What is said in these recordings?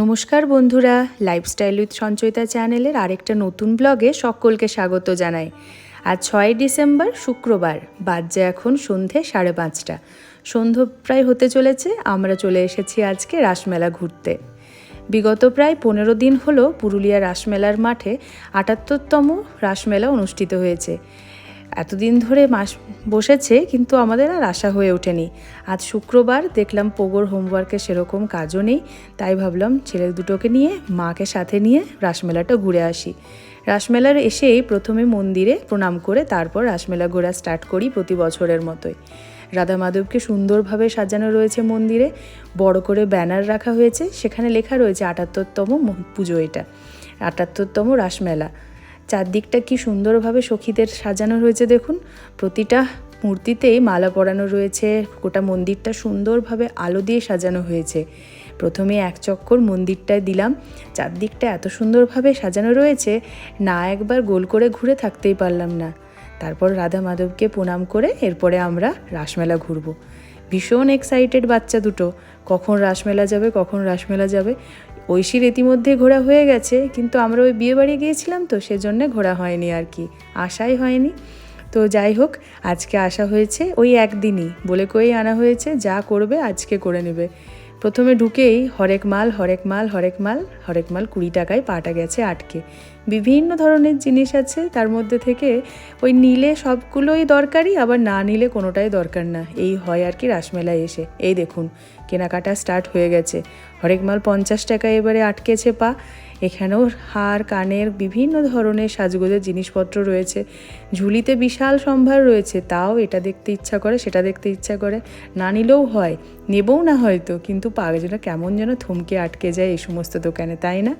নমস্কার বন্ধুরা lifestyle with Sanchayita চ্যানেলের আরেকটা নতুন ব্লগে সকলকে স্বাগত জানাই। আজ ছয় ডিসেম্বর, শুক্রবার বাজে এখন সন্ধে সাড়ে পাঁচটা। সন্ধ্যা প্রায় হতে চলেছে, আমরা চলে এসেছি আজকে রাসমেলা ঘুরতে। বিগত প্রায় পনেরো দিন হলো পুরুলিয়া রাসমেলার মাঠে আটাত্তরতম রাসমেলা অনুষ্ঠিত হয়েছে। এতদিন ধরে মাস বসেছে, কিন্তু আমাদের আর আশা হয়ে ওঠেনি। আজ শুক্রবার দেখলাম পোগোর হোমওয়ার্কে সেরকম কাজও নেই, তাই ভাবলাম ছেলে দুটোকে নিয়ে, মাকে সাথে নিয়ে রাসমেলাটা ঘুরে আসি। রাসমেলার এসেই প্রথমে মন্দিরে প্রণাম করে তারপর রাসমেলা ঘোরা স্টার্ট করি প্রতি বছরের মতোই। রাধা মাধবকে সুন্দরভাবে সাজানো রয়েছে মন্দিরে, বড় করে ব্যানার রাখা হয়েছে, সেখানে লেখা রয়েছে আটাত্তরতম পুজো এটা। আটাত্তরতম রাসমেলা। চারদিকটা কি সুন্দরভাবে সখীদের সাজানো রয়েছে দেখুন। প্রতিটা মূর্তিতেই মালা পরানো রয়েছে, গোটা মন্দিরটা সুন্দরভাবে আলো দিয়ে সাজানো হয়েছে। প্রথমে এক চক্কর মন্দিরটায় দিলাম, চারদিকটা এত সুন্দরভাবে সাজানো রয়েছে, না একবার গোল করে ঘুরে থাকতেই পারলাম না। তারপর রাধা মাধবকে প্রণাম করে এরপরে আমরা রাসমেলা ঘুরবো। ভীষণ এক্সাইটেড বাচ্চা দুটো, কখন রাসমেলা যাবে, কখন রাসমেলা যাবে। ঐশীর ইতিমধ্যে ঘোরা হয়ে গেছে, কিন্তু আমরা ওই বিয়ে বাড়ি গিয়েছিলাম তো, সেজন্যে ঘোরা হয়নি আর কি, আশাই হয়নি। তো যাই হোক, আজকে আসা হয়েছে ওই একদিনই, বলে কয়েই আনা হয়েছে, যা করবে আজকে করে নেবে। প্রথমে ঢুকেই হরেক মাল হরেক মাল হরেক মাল হরেক মাল কুড়ি টাকায় পাটা গেছে আটকে। বিভিন্ন ধরনের জিনিস আছে, তার মধ্যে থেকে ওই নিলে সবগুলোই দরকারি, আবার না নিলে কোনোটাই দরকার না। এই হয় আর কি রাসমেলায় এসে। এই দেখুন, কেনাকাটা স্টার্ট হয়ে গেছে। হরেক মাল পঞ্চাশ টাকায় এবারে আটকেছে পা। এখানেও হার, কানের বিভিন্ন ধরনের সাজগোজের জিনিসপত্র রয়েছে। ঝুলিতে বিশাল সম্ভার রয়েছে, তাও এটা দেখতে ইচ্ছা করে, সেটা দেখতে ইচ্ছা করে। না নিলেও হয়, নেবও না হয়তো, কিন্তু পা যেন কেমন যেন থমকে আটকে যায় এই সমস্ত দোকানে, তাই না?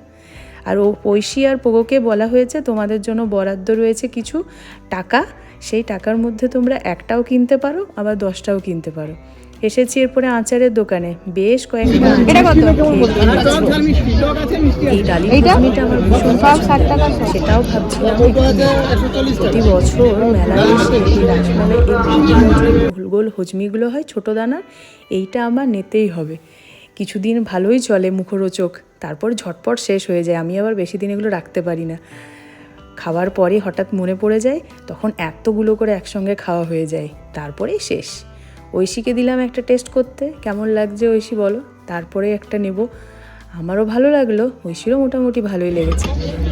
আর ও ঐশী আর পোগোকে বলা হয়েছে, তোমাদের জন্য বরাদ্দ রয়েছে কিছু টাকা, সেই টাকার মধ্যে তোমরা একটাও কিনতে পারো, আবার দশটাও কিনতে পারো। এসেছি এরপরে আচারের দোকানে। বেশ কয়েকটা এই ডালি ঘুগনিটা আমার ভীষণ সেটাও ভাবছিলাম প্রতি বছর মেলায় এসে এই রাসমেলায় এই গোল গোল হজমিগুলো হয় ছোট দানার এইটা আমার নিতেই হবে। কিছুদিন ভালোই চলে মুখরোচক তারপর ঝটপট শেষ হয়ে যায় আমি আবার বেশি দিন এগুলো রাখতে পারি না। খাওয়ার পরে হঠাৎ মনে পড়ে যায় তখন এতগুলো করে একসঙ্গে খাওয়া হয়ে যায় তারপরেই শেষ। ঐশীকে দিলাম একটা টেস্ট করতে। কেমন লাগছে ঐশী বলো? তারপরে একটা নেব। আমারও ভালো লাগল ঐশীরও মোটামুটি ভালোই লেগেছে।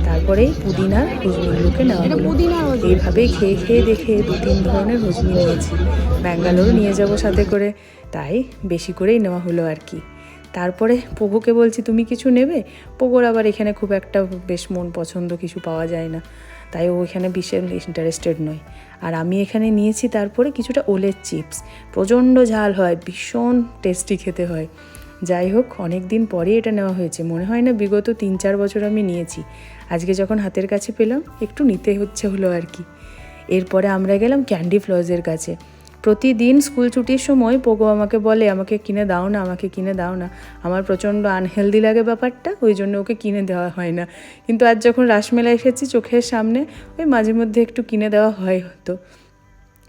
তারপরেই পুদিনার হজমিগুলোকে নেওয়া হলো। এইভাবেই খেয়ে খেয়ে দেখে দু তিন ধরনের হজমি নিয়েছি। ব্যাঙ্গালোরও নিয়ে যাব সাথে করে তাই বেশি করেই নেওয়া হলো আর কি। তারপরে পোগোকে বলছি তুমি কিছু নেবে? পোগোর আবার এখানে খুব একটা বেশ মন পছন্দ কিছু পাওয়া যায় না। তাই ও এখানে বিশেষ ইন্টারেস্টেড নয়। আর আমি এখানে নিয়েছি তারপরে কিছুটা ওলের চিপস। প্রচণ্ড ঝাল হয়, ভীষণ টেস্টি খেতে হয়। যাই হোক অনেক দিন পরে এটা নেওয়া হয়েছে। মনে হয় না বিগত তিন চার বছর আমি নিয়েছি। আজকে যখন হাতের কাছে পেলাম, একটু নিতে হচ্ছে হলো আর কি। এরপরে আমরা গেলাম ক্যান্ডি ফ্লজের কাছে। প্রতিদিন স্কুল ছুটির সময় পোগো আমাকে বলে, আমাকে কিনে দাও না, আমাকে কিনে দাও না। আমার প্রচণ্ড আনহেলদি লাগে ব্যাপারটা, ওই জন্য ওকে কিনে দেওয়া হয় না। কিন্তু আজ যখন রাসমেলা এসেছি, চোখের সামনে ওই মাঝে মধ্যে একটু কিনে দেওয়া হয় হতো।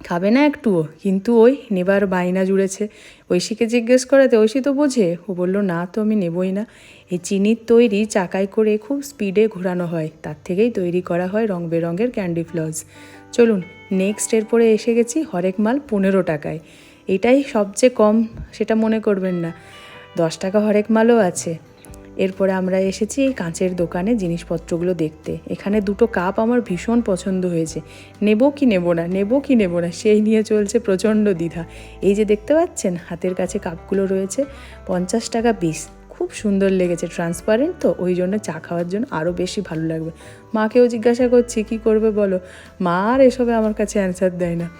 খাবে না একটুও। কিন্তু ওই নেবার বায়না জুড়েছে। ঐশীকে জিজ্ঞেস করাতে ঐশী তো বোঝে। ও বলল, না তো আমি নেবই না। এই চিনির তৈরি চাকায় করে খুব স্পিডে ঘোরানো হয়। তার থেকেই তৈরি করা হয় রং বেরঙের ক্যান্ডি ফ্লজ চলুন, নেক্সট এরপরে এসে গেছি হরেক মাল পনেরো টাকায়। এটাই সবচেয়ে কম, সেটা মনে করবেন না। দশ টাকা হরেক মালও আছে। এরপরে আমরা এসেছি এই কাঁচের দোকানে জিনিসপত্রগুলো দেখতে। এখানে দুটো কাপ আমার ভীষণ পছন্দ হয়েছে। নেব কি নেব না, নেব কি নেব না, সেই নিয়ে চলছে প্রচণ্ড দ্বিধা। এই যে দেখতে পাচ্ছেন, হাতের কাছে কাপগুলো রয়েছে, পঞ্চাশ টাকা পিস খুব সুন্দর লেগেছে ট্রান্সপারেন্ট তো, ওই জন্য চা খাওয়ার জন্য আরও বেশি ভালো লাগবে। মাকেও জিজ্ঞাসা করছি, কি করবে বলো? মা আর এসবে আমার কাছে অ্যান্সার দেয় না।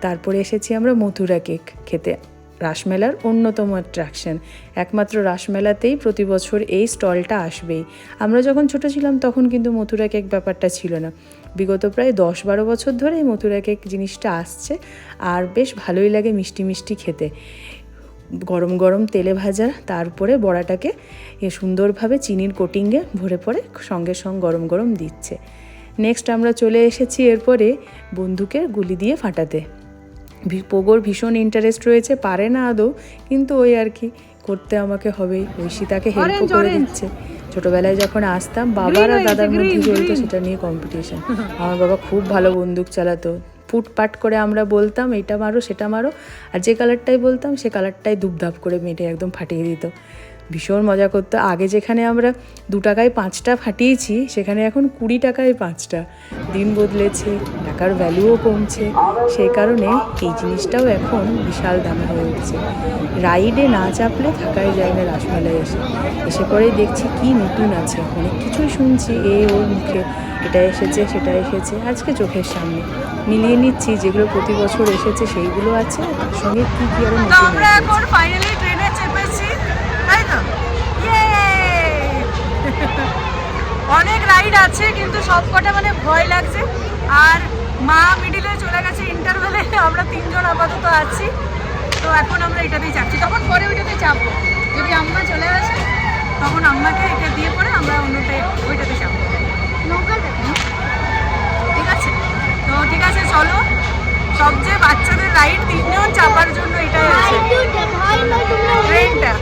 তারপরে এসেছি আমরা মথুরা কেক খেতে। রাসমেলার অন্যতম অ্যাট্রাকশন একমাত্র রাসমেলাতেই প্রতি বছর এই স্টলটা আসবেই। আমরা যখন ছোট ছিলাম তখন কিন্তু মথুরা কেক ব্যাপারটা ছিল না। বিগত প্রায় দশ বারো বছর ধরে এই মথুরা কেক জিনিসটা আসছে আর বেশ ভালোই লাগে মিষ্টি মিষ্টি খেতে। গরম গরম তেলে ভাজা, তারপরে বড়াটাকে সুন্দরভাবে চিনির কোটিংয়ে ভরে পড়ে সঙ্গে সঙ্গে গরম গরম দিচ্ছে। নেক্সট আমরা চলে এসেছি এরপরে বন্দুকের গুলি দিয়ে ফাটাতে। পোগোর ভীষণ ইন্টারেস্ট রয়েছে পারে না আদৌ কিন্তু ওই আর কি করতে আমাকে হবেই। ঐশী তাকে হেল্প করে দিচ্ছে। ছোটবেলায় যখন আসতাম বাবার আর দাদার মধ্যে চলতো সেটা নিয়ে কম্পিটিশন আমার বাবা খুব ভালো বন্দুক চালাতো। ফুটপাট করে আমরা বলতাম এটা মারো সেটা মারো। আর যে কালারটাই বলতাম সে কালারটাই দুপধাপ করে মেটে একদম ফাটিয়ে দিত। ভীষণ মজা করতো। আগে যেখানে আমরা দু টাকায় পাঁচটা ফাটিয়েছি, সেখানে এখন কুড়ি টাকায় পাঁচটা। দিন বদলেছে, টাকার ভ্যালুও কমছে। সেই কারণে এই জিনিসটাও এখন বিশাল দামে হয়ে উঠছে। রাইডে না চাপলে থাকাই যায় না রাসমেলায় এসে। এসে পরেই দেখছি কি নতুন আছে। অনেক কিছুই শুনছি, এ ওর মুখে। এটা এসেছে, সেটা এসেছে, আজকে চোখের সামনে। মিলিয়ে নিচ্ছি, যেগুলো প্রতি বছর এসেছে, সেইগুলো আছে। তার সঙ্গে কী কী আরও নতুন আমরা এখন ফাইনালি ট্রেনে চেপেছি। রাইড আছে কিন্তু সবকটা মানে ভয় লাগছে। আর মা মিডিলে চলে গেছে ইন্টারভেলে আমরা তিনজন আপাতত আছি। তো এখন আমরা এটাতেই চাপছি তখন পরে ওইটাতেই চাপবো। যদি আম্মা চলে আসে তখন আম্মাকে এটা দিয়ে পরে আমরা অন্যতে ওইটাতে চাপবো। ঠিক আছে? তো ঠিক আছে চলো। সবচেয়ে বাচ্চাদের রাইড তিনজন চাপার জন্য এটাই আছে। ট্রেনটা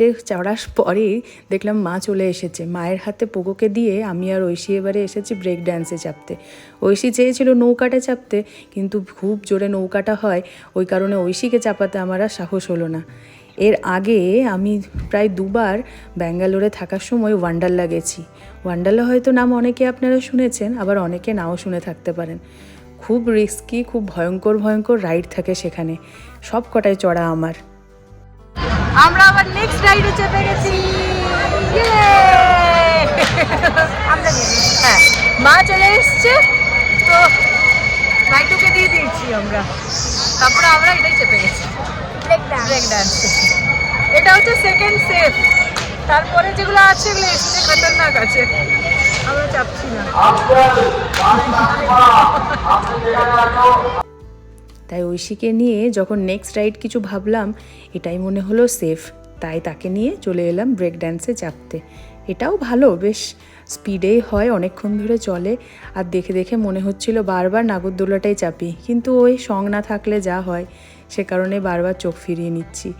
রাইডে চড়ার পরেই দেখলাম মা চলে এসেছে। মায়ের হাতে পোগোকে দিয়ে আমি আর ঐশী এবারে এসেছি ব্রেক ড্যান্সে চাপতে। ঐশী চেয়েছিল নৌকাটা চাপতে, কিন্তু খুব জোরে নৌকাটা হয়, ওই কারণে ঐশীকে চাপাতে আমার আর সাহস হলো না। এর আগে আমি প্রায় দুবার ব্যাঙ্গালোরে থাকার সময় ওয়ান্ডারলা গেছি। ওয়ান্ডারলা হয়তো নাম অনেকে আপনারা শুনেছেন, আবার অনেকে নাও শুনে থাকতে পারেন। খুব রিস্কি খুব ভয়ঙ্কর ভয়ঙ্কর রাইড থাকে সেখানে। সব কটায় চড়া আমার। আমরা আবার নেক্সট রাইডে চেপে গেছি। হ্যাঁ মা চলে এসছে তো ভাইটুকে দিয়ে দিয়েছি আমরা। তারপরে আমরা এটাই চেপে গেছি। ব্রেক ডান্স এটা হচ্ছে সেকেন্ড সেফ তারপরে যেগুলো আছে এগুলো এসছে খতরনাক আছে। আমরা চাপছি না। তাই ঐশীকে নিয়ে যখন নেক্সট রাইড কিছু ভাবলাম, এটাই মনে হলো সেফ তাই তাকে নিয়ে চলে এলাম ব্রেক ড্যান্সে চাপতে। এটাও ভালো, বেশ। স্পিডেই হয়, অনেকক্ষণ ধরে চলে। আর দেখে দেখে মনে হচ্ছিল বারবার নাগরদোলাটাই চাপি। কিন্তু ওই সং না থাকলে যা হয়, সে কারণে বারবার চোখ ফিরিয়ে নিচ্ছি।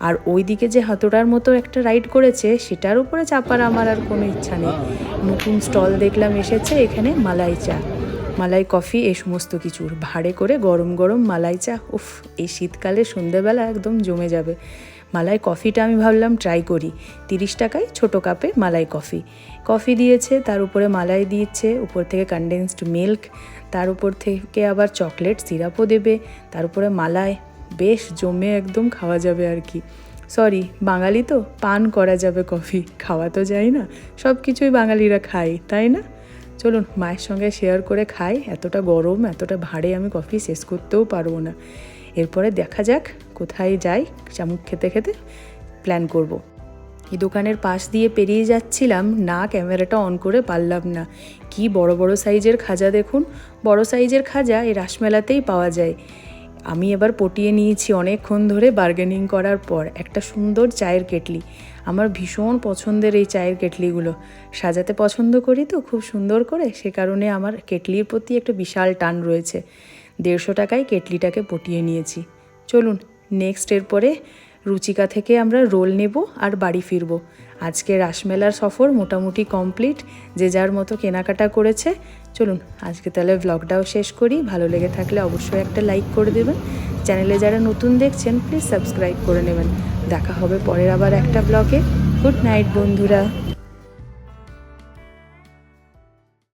আর ওই দিকে যে হাতোড়ার মতো একটা রাইড করেছে, সেটার উপরে চাপার আমার আর কোনো ইচ্ছা নেই। নতুন স্টল দেখলাম এসেছে, এখানে মালাই চা। মালাই কফি, এই সমস্ত কিছুর ভাড়ে করে গরম গরম মালাই চা, উফ, এই শীতকালে সন্ধেবেলা একদম জমে যাবে। মালাই কফিটা আমি ভাবলাম ট্রাই করি। তিরিশ টাকায় ছোটো কাপে মালাই কফি। কফি দিয়েছে, তার উপরে মালাই দিয়েছে, উপর থেকে কনডেন্সড মিল্ক তার উপর থেকে আবার চকলেট সিরাপও দেবে, তার উপরে মালাই, বেশ জমে একদম খাওয়া যাবে আর কি। সরি বাঙালি তো, পান করা যাবে কফি, খাওয়া তো যায় না সব কিছুই বাঙালিরা খায়, তাই না? চলুন, মায়ের সঙ্গে শেয়ার করে খাই। এতটা গরম, এতটা ভাড়ে আমি কফি শেষ করতেও পারব না। এরপরে দেখা যাক কোথায় যাই চামুক খেতে খেতে প্ল্যান করব। এই দোকানের পাশ দিয়ে পেরিয়ে যাচ্ছিলাম, না ক্যামেরাটা অন করে পারলাম না। কি বড় বড় সাইজের খাজা দেখুন। বড় সাইজের খাজা এই রাসমেলাতেই পাওয়া যায়। আমি এবার পটিয়ে নিয়েছি অনেকক্ষণ ধরে বার্গেনিং করার পর একটা সুন্দর চায়ের কেটলি। আমার ভীষণ পছন্দের এই চায়ের কেটলিগুলো। সাজাতে পছন্দ করি তো, খুব সুন্দর করে। সে কারণে আমার কেটলির প্রতি একটা বিশাল টান রয়েছে। দেড়শো টাকায় কেটলিটাকে পটিয়ে নিয়েছি। চলুন নেক্সট এরপরে রুচিকা থেকে আমরা রোল নেব আর বাড়ি ফিরবো। আজকে রাসমেলার সফর মোটামুটি কমপ্লিট, যে যার মতো কেনাকাটা করেছে। চলুন, আজকে তাহলে ব্লগটাও শেষ করি। ভালো লেগে থাকলে অবশ্যই একটা লাইক করে দেবেন। চ্যানেলে যারা নতুন দেখছেন প্লিজ সাবস্ক্রাইব করে নেবেন। দেখা হবে পরের আবার একটা ব্লগে গুড নাইট বন্ধুরা।